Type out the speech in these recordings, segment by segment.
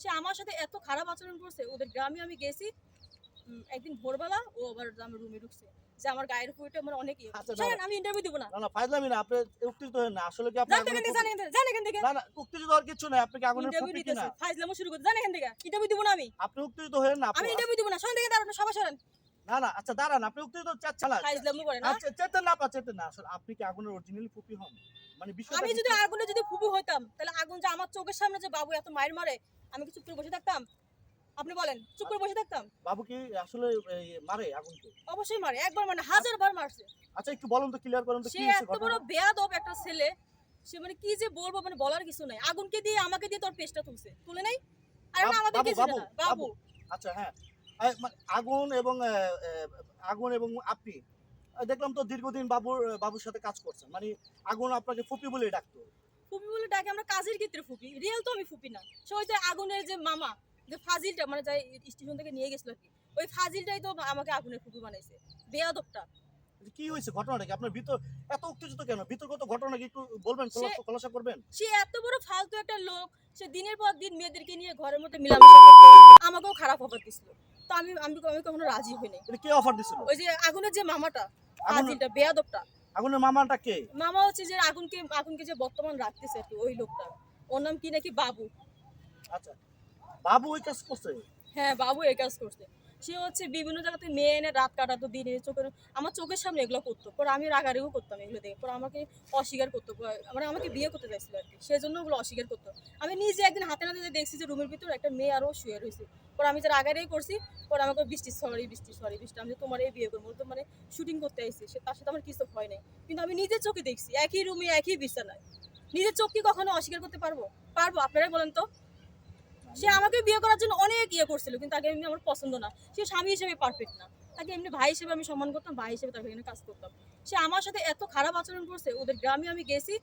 সে আমার সাথে এত খারাপ আচরণ করছে ওদের গ্রামে আমি গেছি একদিন ভোরবেলা ও আবার আমার রুমে ঢুকছে যে আমার গায়ের ফুটে আমার অনেক ইয়ে আচ্ছা, আমি ইন্টারভিউ দিব না। না না ফাইজলামি না আপনি উত্তেজিত হন না আসলে কি আপনি জানেন থেকে জানেন এখান থেকে না না। উত্তেজিত হওয়ার কিছু নাই আপনি কি আগুনের ফুপি কিনা ফাইজলামো শুরু করতে জানেন এখান থেকে ইন্টারভিউ দিব না আমি। আপনি উত্তেজিত হন না আমি ইন্টারভিউ দিব না শুনুন দেখেন সবাই না না আচ্ছা দাঁড়ান আপনি উত্তেজিত চাচ্ছেন না ফাইজলামো করে আচ্ছা চেতেন না চেতেন না আসলে আপনি কি আগুনের অরিজিনালি ফুপি হন? মানে বিষয়টা আমি যদি আগুনে যদি ফুপু হইতাম তাহলে আগুন যে আমার চোখের সামনে যে বাবু এত মায়ের মারে আমি কি চুপ করে বসে থাকতাম? আপনি বলেন চুপ করে বসে থাকতাম? বাবু কি আসলে মারে আগুনকে? অবশ্যই মারে একবার মানে হাজার বার মারছে। আচ্ছা একটু বলুন তো ক্লিয়ার করুন তো সে কি হয়েছে এত বড় বেয়াদব একটা ছেলে সে মানে কি যে বলব মানে বলার কিছু নাই। আগুনকে দিয়ে আমাকে দিয়ে তোর পেস্টটা তুলছে। তুলে নাই? আর বাবু, আমাদের কিছু না বাবু। আচ্ছা হ্যাঁ। আগুন এবং আগুন এবং আপনি দেখলাম তো দীর্ঘদিন বাবুর বাবুর সাথে কাজ করছেন। মানে আগুন আপনাকে ফুপি বলে ডাকতো। ফুপি বলে ডাকে আমরা কাজের ক্ষেত্রে ফুপি। রিয়েল তো আমি ফুপি না। সবাই যে আগুনের যে মামা, যে ফাজিলটা মানে যাই স্টেশন থেকে নিয়ে গেছিল আর কি, ওই ফাজিলটাই তো আমাকে আগুনের ফুপি বানাইছে। বেয়াদবটা। কি হয়েছে ঘটনাটা কি? আপনার ভিতর এত উত্তেজিত কেন? বিতর্কত ঘটনা কি একটু বলবেন খোলাসা করবেন? সে এত বড় ফালতু একটা লোক সে দিনের পর দিন মেয়েদেরকে নিয়ে ঘরের মধ্যে মিলামেশা আমাকেও খারাপ অফার দিছিল। তো আমি আমি আমি কখনো রাজি হইনি। কে অফার দিছিল? ওই যে আগুনের যে মামাটা আগুন ফাজিলটা বেয়াদবটা। আগুনের মামাটা কে? মামা হচ্ছে যে আগুনকে আগুনকে যে বর্তমান রাখতেছে আর কি ওই লোকটা। ওর নাম কি নাকি বাবু? আচ্ছা বাবু ওই কাজ করছে? হ্যাঁ বাবু এই কাজ করছে। সে হচ্ছে বিভিন্ন জায়গাতে মেয়ে এনে রাত কাটাতো, দিনে চোখের আমার চোখের সামনে এগুলো করতো। পরে আমি রাগারেও করতাম এগুলো দেখে। পরে আমাকে অস্বীকার করতো। মানে আমাকে বিয়ে করতে চাইছিল আর কি। সেই জন্য ওগুলো অস্বীকার করতো। আমি নিজে একদিন হাতে নাতে দেখছি যে রুমের ভিতরে একটা মেয়ে আরও শুয়ে রয়েছে। পরে আমি যে রাগারেই করছি, পরে আমাকে বৃষ্টি, সরি বৃষ্টি সরি, বৃষ্টি। আমি তোমার এই বিয়ে করব, তো মানে শুটিং করতে আইসি সে তার সাথে আমার কিছু হয় নাই। কিন্তু আমি নিজের চোখে দেখছি, একই রুমে একই বিছানায়। নিজের চোখ কি কখনো অস্বীকার করতে পারব? পারব। আপনারাই বলেন তো। সে আমাকে বিয়ে করার জন্য অনেক ইয়ে করছিল, কিন্তু তাকে এমনি আমার পছন্দ না। সে স্বামী হিসেবে পারফেক্ট না। তাকে এমনি ভাই হিসেবে আমি সম্মান করতাম, ভাই হিসেবে তাকে কাজ করতাম। সে আমার সাথে এত খারাপ আচরণ করছে, ওদের গ্রামে আমি গেছি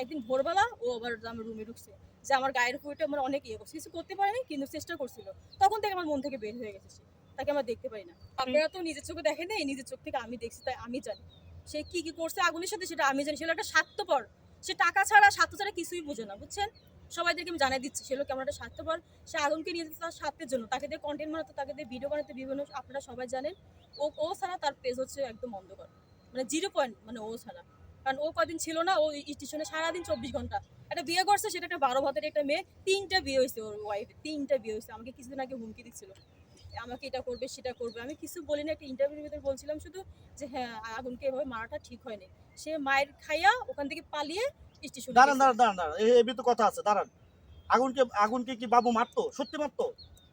একদিন ভোরবেলা ও আবার আমার রুমে ঢুকছে। যে আমার গায়ের ফুইটা আমার অনেক ইয়ে করছে। কিছু করতে পারেনি, কিন্তু চেষ্টা করছিল। তখন থেকে আমার মন থেকে বের হয়ে গেছে তাকে আমার দেখতে পারি না। আপনারা তো নিজের চোখে দেখেন নাই, নিজের চোখ থেকে আমি দেখছি, তাই আমি জানি। সে কি কি করছে, আগুনের সাথে সেটা আমি জানি। সেটা একটা স্বার্থপর। সে টাকা ছাড়া, স্বার্থ ছাড়া কিছুই বোঝে না, বুঝছেন? সবাইদেরকে আমি জানাই দিচ্ছি সেগুলো কেমন একটা স্বার্থপর। সে আগুনকে নিয়ে যেতে তার স্বার্থের জন্য, তাকে দিয়ে কন্টেন্ট বানাতে, তাকে দিয়ে ভিডিও বানাতে বিভিন্ন আপনারা সবাই জানেন, ও ও ছাড়া তার পেজ হচ্ছে একদম অন্ধকার। মানে জিরো পয়েন্ট মানে ও ছাড়া। কারণ ও কদিন ছিল না, ও স্টেশনে সারাদিন চব্বিশ ঘণ্টা। একটা বিয়ে করছে, সেটা একটা বারো ভাতের একটা মেয়ে, তিনটা বিয়ে হয়েছে ওর ওয়াইফ তিনটা বিয়ে হয়েছে। আমাকে কিছুদিন আগে হুমকি দিচ্ছিল। আমাকে এটা করবে, সেটা করবে। আমি কিছু বলি না একটা ইন্টারভিউর ভিতরে বলছিলাম শুধু যে হ্যাঁ আগুনকে এভাবে মারাটা ঠিক হয়নি। সে মায়ের খাইয়া ওখান থেকে পালিয়ে স্টেশনে দাঁড়ান দাঁড়ান দাঁড়ান দাঁড়ান। এই তো কথা আছে দাঁড়ান। আগুনকে আগুনকে কি বাবু মারতো? সত্যি মারতো?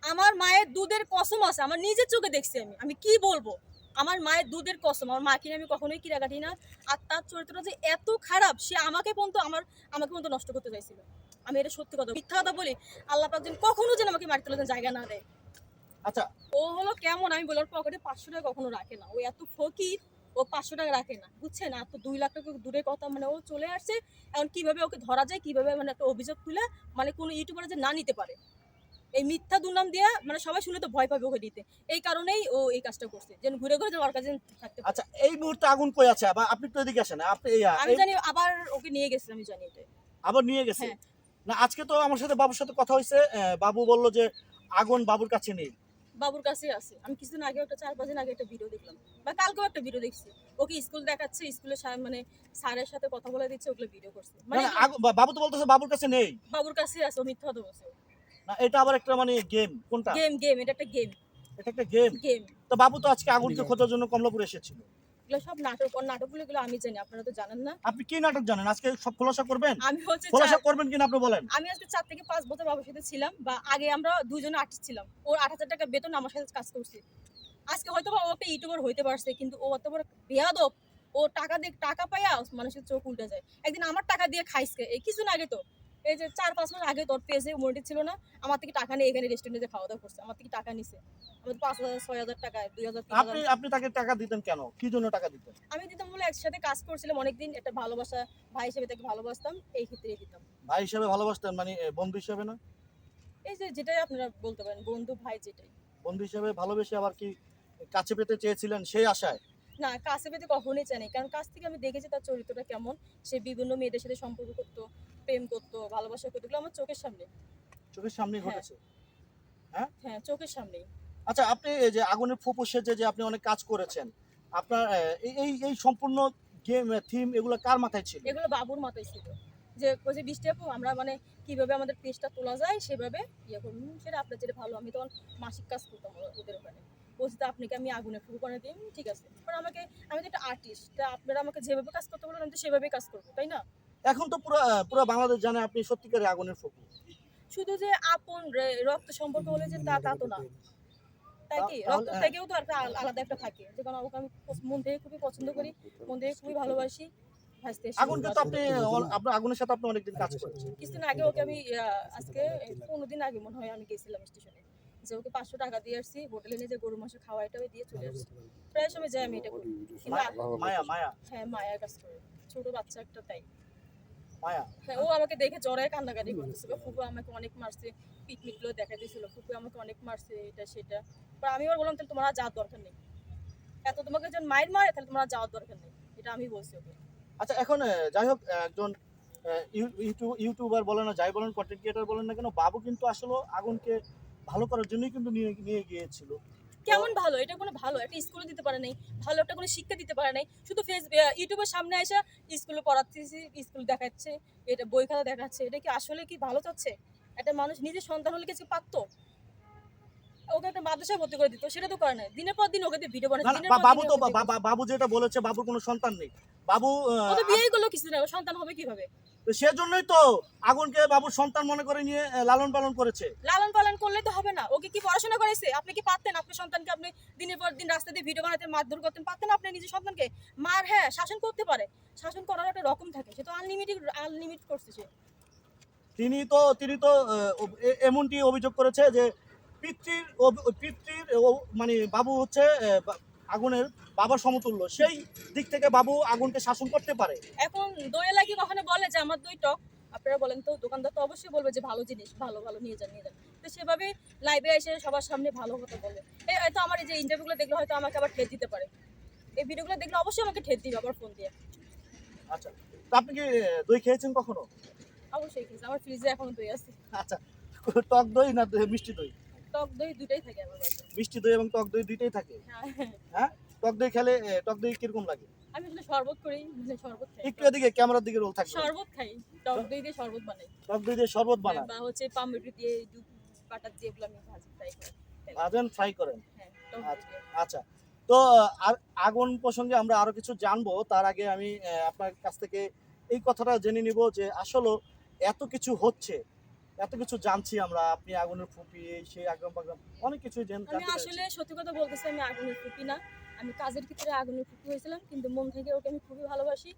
আমার মায়ের দুধের কসম আছে আমার নিজের চোখে দেখছি আমি। আমি কি বলব? আমার মায়ের দুধের কসম আমার মাকে আমি কখনোই কিরাকাটি না। আর তার চরিত্রটা যে এত খারাপ সে আমাকে পর্যন্ত আমার আমাকে পর্যন্ত নষ্ট করতে চাইছিল। আমি এটা সত্যি কথা মিথ্যা কথা বলি আল্লাহ পাক যেন কখনো যেন আমাকে মারতে যেন জায়গা না দেয়। আচ্ছা। ও হলো কেমন আমি বলার পকেটে পাঁচশো টাকা কখনো রাখে না। ও এত ফকির। ও পাঁচশো টাকা রাখে না বুঝছেন? আর তো দুই লাখ টাকা দূরের কথা মানে ও চলে আসছে এখন কীভাবে ওকে ধরা যায় কীভাবে মানে একটা অভিযোগ তুলে মানে কোনো ইউটিউবার যে না নিতে পারে। এই মিথ্যা দুর্নাম দিয়ে মানে সবাই শুনে তো ভয় পাবে ওকে দিতে। এই কারণেই ও এই কাজটা করছে যেন ঘুরে ঘুরে যেন ওর কাছে থাকতে আচ্ছা এই মুহূর্তে আগুন কই আছে? আবার আপনি তো এদিকে আসেন আপনি এই- আমি জানি আবার ওকে নিয়ে গেছে আমি জানি এটা। আবার নিয়ে গেছে? হ্যাঁ। না আজকে তো আমার সাথে বাবুর সাথে কথা হয়েছে বাবু বলল যে আগুন বাবুর কাছে নেই। বাবুর কাছে আছে। আমি কিছুদিন আগে একটা চার পাঁচ দিন আগে একটা ভিডিও দেখলাম। বা কালকেও একটা ভিডিও দেখছি। ওকে স্কুল দেখাচ্ছে স্কুলে মানে স্যারের সাথে কথা বলে দিচ্ছে ওগুলো ভিডিও করছে। মানে বাবু তো বলতেছে বাবুর কাছে নেই। বাবুর কাছে আছে ও মিথ্যা তো বলছে। না এটা আবার একটা মানে গেম কোনটা? গেম গেম এটা একটা গেম এটা একটা গেম গেম তো বাবু তো আজকে আগুনকে খোঁজার জন্য কমলাপুর এসেছিল। এগুলো সব নাটক ওর নাটকগুলো এগুলো আমি জানি আপনারা তো জানেন না। আপনি কি নাটক জানেন? আজকে সব খোলাসা করবেন? আমি হচ্ছে খোলাসা করবেন কিনা আপনি বলেন? আমি আজকে চার থেকে পাঁচ বছর বাবার সাথে ছিলাম বা আগে আমরা দুজনে আর্টিস্ট ছিলাম। ওর আট হাজার টাকা বেতন আমার সাথে কাজ করছে। আজকে হয়তো বা ও একটা ইউটিউবার হইতে পারছে কিন্তু ও অত বড় বেয়াদব। ও টাকা দিয়ে টাকা পাইয়া মানুষের চোখ উল্টে যায়। একদিন আমার টাকা দিয়ে খাইছে এই কিছুদিন আগে তো। এই যে চার পাঁচ মাস আগে তোর পেজে মনিটি ছিল না আমার থেকে টাকা নিয়ে এখানে রেস্টুরেন্টে যে খাওয়া দাওয়া করছে আমার থেকে টাকা নিছে। আমাদের পাঁচ হাজার ছয় হাজার টাকা দুই হাজার তিন আপনি আপনি তাকে টাকা দিতেন কেন? কি জন্য টাকা দিতেন? আমি দিতাম বলে একসাথে কাজ করছিলাম অনেকদিন একটা ভালোবাসা ভাই হিসেবে তাকে ভালোবাসতাম এই ক্ষেত্রেই দিতাম। ভাই হিসাবে ভালোবাসতেন মানে বন্ধু হিসাবে না? এই যে যেটাই আপনারা বলতে পারেন বন্ধু ভাই যেটাই। বন্ধু হিসাবে ভালোবেসে আবার কি কাছে পেতে চেয়েছিলেন সেই আশায়? না কাছে পেতে কখনোই চাই কারণ কাছ থেকে আমি দেখেছি তার চরিত্রটা কেমন সে বিভিন্ন মেয়েদের সাথে সম্পর্ক করতো প্রেম করতো ভালোবাসা করতো এগুলো আমার চোখের সামনে। চোখের সামনে হ্যাঁ। ঘটেছে। হ্যাঁ? হ্যাঁ চোখের সামনেই। আচ্ছা আপনি এই যে আগুনের ফুপু সেজে যে আপনি অনেক কাজ করেছেন আপনার এই- এই সম্পূর্ণ গেম থিম এগুলো কার মাথায় ছিল? এগুলো বাবুর মাথায় ছিল। যে ওই যে বৃষ্টি আপু আমরা মানে কীভাবে আমাদের পেজটা তোলা যায় সেভাবে ইয়ে করুন সেটা আপনার যেটা ভালো আমি তখন মাসিক কাজ করতাম ওদের ওখানে। বলছি তো আপনাকে আমি আগুনে ফুল করে দিই ঠিক আছে। কারণ আমাকে আমি তো একটা আর্টিস্ট তা আপনারা আমাকে যেভাবে কাজ করতে বলেন আমি তো সেভাবেই কাজ করব তাই না? এখন তো পুরো পুরো বাংলাদেশ জানে আপনি সত্যিকারের আগুনের ফুপু শুধু যে আপন রক্ত সম্পর্ক হলে যে তা তা তো না। তাই কি? রক্ত হ্যাঁ। থেকেও তো একটা আলাদা একটা থাকে। যে কারণ ওকে আমি মন থেকে খুবই পছন্দ করি মন থেকে খুবই ভালোবাসি আগুনকে তো আপনি আপনার আগুনের সাথে আপনি অনেকদিন কাজ করেছেন। কিছুদিন আগে ওকে আমি আজকে পনেরো দিন আগে মনে হয় আমি গেছিলাম স্টেশনে। যে ওকে পাঁচশো টাকা দিয়ে আসছি হোটেলে নিয়ে যে গরু মাংস খাওয়া এটা দিয়ে চলে আসছি। প্রায় সময় যাই আমি এটা করি। মায়া মায়া। হ্যাঁ মায়ের কাজ করে। ছোট বাচ্চা একটা তাই। মায়া হ্যাঁ ও আমাকে দেখে জড়ায় কান্নাকাটি করতেছিল। ফুপু আমাকে অনেক মারছে পিকনিকগুলো দেখা দিয়েছিল ফুপু আমাকে অনেক মারছে এটা সেটা। পর আমি আবার বললাম তাহলে তোমার যাওয়ার দরকার নেই। এত তোমাকে যখন মায়ের মারে তাহলে তোমার যাওয়ার দরকার নেই। এটা আমি বলছি ওকে। আচ্ছা এখন যাই হোক একজন ইউ- ইউটিউ- ইউটিউবার বলেন না যাই বলেন কন্টেন্ট ক্রিয়েটার বলেন না কেন বাবু কিন্তু আসলে আগুনকে ভালো করার জন্যই কিন্তু নিয়ে নিয়ে গিয়েছিল। কেমন ভালো? এটা কোনো ভালো একটা স্কুলে দিতে পারে নাই ভালো একটা কোনো শিক্ষা দিতে পারে নাই। শুধু ফেস ইউটিউবের সামনে এসে স্কুলে পড়াচ্ছি স্কুল দেখাচ্ছে এটা বই খাতা দেখাচ্ছে এটা কি আসলে কি ভালো চাচ্ছে? একটা মানুষ নিজের সন্তান হলে কিছু পারতো? ওকে একটা মাদ্রাসায় ভর্তি করে দিত সেটা তো করে নাই। দিনের পর দিন ওকে ভিডিও না বানাচ্ছে না, বাবু তো বাবু যেটা বলেছে বাবুর কোনো সন্তান নেই। বাবু ও তো বিয়েই করল কিছু না সন্তান হবে কীভাবে? সেজন্যই তো আগুনকে বাবুর সন্তান মনে করে নিয়ে লালন পালন করেছে। লালন পালন করলে তো হবে না। ওকে কি পড়াশোনা করেছে? আপনি কি পারতেন? আপনার সন্তানকে আপনি দিনের পর দিন রাস্তা দিয়ে ভিডিও বানাতে মারধর করতেন পারতেন আপনি নিজের সন্তানকে? মার হ্যাঁ শাসন করতে পারে। শাসন করার একটা রকম থাকে। সে তো আনলিমিটেড আনলিমিট করছে সে। তিনি তো তিনি তো এমনটি অভিযোগ করেছে যে পিতৃর পিতৃর মানে বাবু হচ্ছে আগুনের বাবার সমতুল্য। সেই দিক থেকে বাবু আগুনকে শাসন করতে পারে। এখন দই এলাকি কখনো বলে যে আমার দই টক? আপনারা বলেন তো দোকানদার তো অবশ্যই বলবে যে ভালো জিনিস ভালো ভালো নিয়ে যান নিয়ে যান। তো সেভাবে লাইভে এসে সবার সামনে ভালো কথা বলে। এই হয়তো আমার এই যে ইন্টারভিউগুলো দেখলে হয়তো আমাকে আবার ঠেট দিতে পারে। এই ভিডিওগুলো দেখলে অবশ্যই আমাকে ঠেট দিবে আবার ফোন দিয়ে। আচ্ছা তো আপনি কি দই খেয়েছেন কখনো? অবশ্যই খেয়েছে আমার ফ্রিজে এখনও দই আছে। আচ্ছা টক দই না মিষ্টি দই? টক দই দুটাই থাকে আমার বাসায়। মিষ্টি দই এবং টক দই দুইটাই থাকে। হ্যাঁ? টক দই খেলে টক দই কীরকম লাগে? আমি আসলে শরবত করি মানে শরবত খাই। একটু এদিকে ক্যামেরার দিকে রোল থাকে শরবত খাই টক দই দিয়ে শরবত বানাই। টক দই দিয়ে শরবত বানান। বা হচ্ছে পামরুটি দিয়ে বাটার দিয়ে এগুলো আমি ভাজি ফ্রাই করি। ভাজেন ফ্রাই করেন? হ্যাঁ দিয়ে। আচ্ছা। তো আর আগুন প্রসঙ্গে আমরা আরও কিছু জানব। তার আগে আমি আপনার কাছ থেকে এই কথাটা জেনে নিব যে আসলে এত কিছু হচ্ছে। এত কিছু জানছি আমরা আপনি আগুনের ফুপি সেই আগ্রাম বাগ্রাম অনেক কিছু আমি আসলে সত্যি কথা বলতেছি আমি আগুনের ফুপি না। আমি কাজের ক্ষেত্রে আগুনের ফুপি হয়েছিলাম কিন্তু মন থেকে ওকে আমি খুবই ভালোবাসি।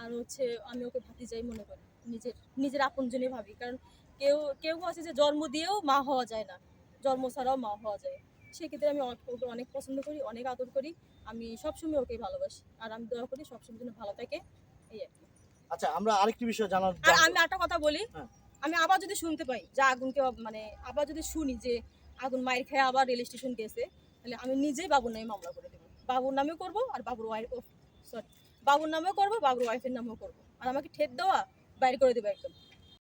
আর হচ্ছে আমি ওকে ভাতিজাই মনে করি নিজের নিজের আপনজনই ভাবি। কারণ কেউ কেউ আছে যে জন্ম দিয়েও মা হওয়া যায় না জন্ম ছাড়াও মা হওয়া যায়। সেক্ষেত্রে আমি ওকে অনেক পছন্দ করি অনেক আদর করি। আমি সবসময় ওকে ভালোবাসি আর আমি দয়া করি সবসময় যেন ভালো থাকে এই আর কি। আচ্ছা আমরা আরেকটি বিষয় জানার আর আমি একটা কথা বলি হ্যাঁ। আমি আবার যদি শুনতে পাই যে আগুনকে মানে আবার যদি শুনি যে আগুন মায়ের খেয়ে আবার রেল স্টেশন গেছে, তাহলে আমি নিজেই বাবুর নামে মামলা করে দেবো। বাবুর নামেও করব আর বাবুর ওয়াইফ সরি বাবুর নামেও করব, বাবুর ওয়াইফের নামেও করব। আর আমাকে ঠেট দেওয়া বাইরে করে দেবো একদম।